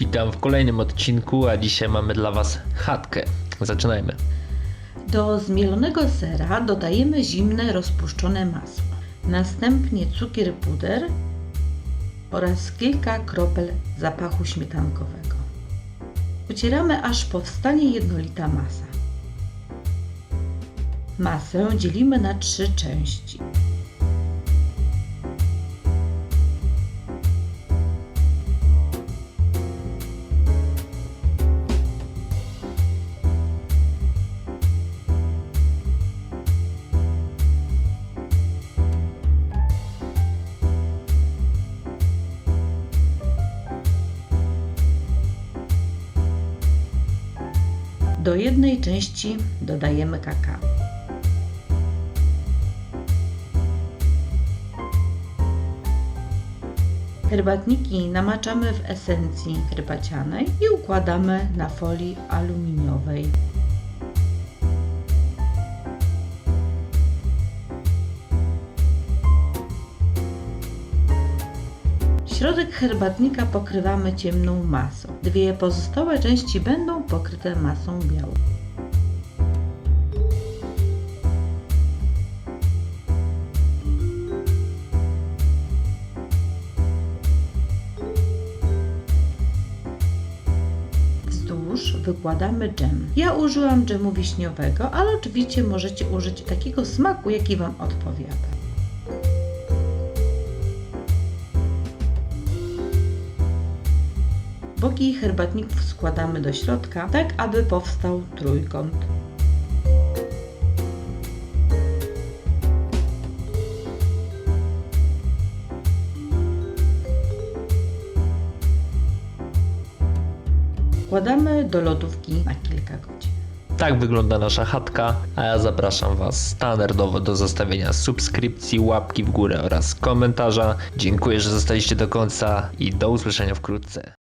Witam w kolejnym odcinku, a dzisiaj mamy dla Was chatkę. Zaczynajmy. Do zmielonego sera dodajemy zimne rozpuszczone masło. Następnie cukier puder oraz kilka kropel zapachu śmietankowego. Wycieramy aż powstanie jednolita masa. Masę dzielimy na trzy części. Do jednej części dodajemy kakao. Herbatniki namaczamy w esencji herbacianej i układamy na folii aluminiowej. Środek herbatnika pokrywamy ciemną masą. Dwie pozostałe części będą pokryte masą białą. Wzdłuż wykładamy dżem. Ja użyłam dżemu wiśniowego, ale oczywiście możecie użyć takiego smaku, jaki Wam odpowiada. Boki herbatników składamy do środka, tak aby powstał trójkąt. Wkładamy do lodówki na kilka godzin. Tak wygląda nasza chatka, a ja zapraszam Was standardowo do zostawienia subskrypcji, łapki w górę oraz komentarza. Dziękuję, że zostaliście do końca i do usłyszenia wkrótce.